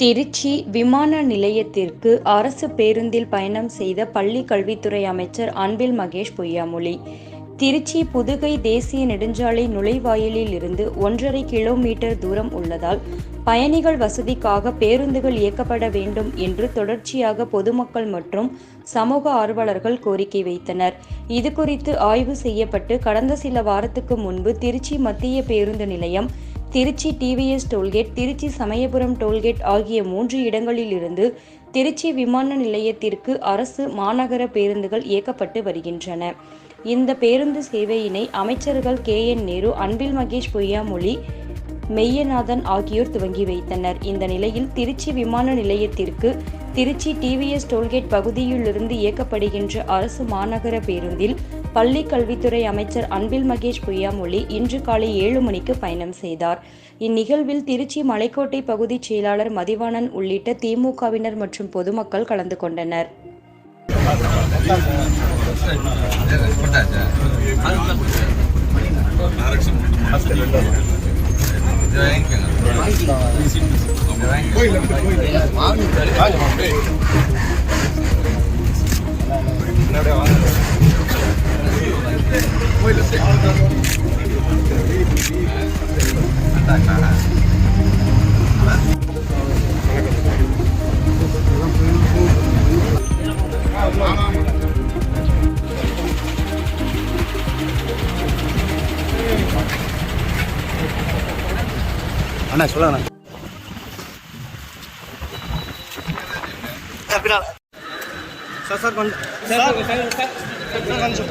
திருச்சி விமான நிலையத்திற்கு அரசு பேருந்தில் பயணம் செய்த பள்ளி கல்வித்துறை அமைச்சர் அன்பில் மகேஷ் பொய்யாமொழி. திருச்சி புதுகை தேசிய நெடுஞ்சாலை நுழைவாயிலில் இருந்து ஒன்றரை கிலோமீட்டர் தூரம் உள்ளதால் பயணிகள் வசதிக்காக பேருந்துகள் இயக்கப்பட வேண்டும் என்று தொடர்ச்சியாக பொதுமக்கள் மற்றும் சமூக ஆர்வலர்கள் கோரிக்கை வைத்தனர். இது குறித்து ஆய்வு செய்யப்பட்டு கடந்த சில வாரத்துக்கு முன்பு திருச்சி மத்திய பேருந்து நிலையம் Trichy TVS tollgate Trichy Samayapuram tollgate ஆகிய மூன்று இடங்களிலிருந்து திருச்சி விமான நிலையத்திற்கு அரசு மாநகர பேருந்துகள் இயக்கப்பட்டு வருகின்றன. இந்த பேருந்து சேவையினை அமைச்சர்கள் கே. என். நேரு அன்பில் மகேஷ் பொய்யாமொழி மெய்யநாதன் ஆகியோர் துவங்கி வைத்தனர். இந்த நிலையில் திருச்சி விமான நிலையத்திற்கு திருச்சி டிவிஎஸ் டோல்கேட் பகுதியிலிருந்து இயக்கப்படுகின்ற அரசு மாநகர பேருந்தில் பள்ளி கல்வித்துறை அமைச்சர் அன்பில் மகேஷ் பொய்யாமொழி இன்று காலை ஏழு மணிக்கு பயணம் செய்தார். இந்நிகழ்வில் திருச்சி மலைக்கோட்டை பகுதி செயலாளர் மதிவாணன் உள்ளிட்ட திமுகவினர் மற்றும் பொதுமக்கள் கலந்து கொண்டனர். அண்ணா சொல்லுங்கண்ணா சார் சார் கொஞ்சம். சார் கொஞ்சம்.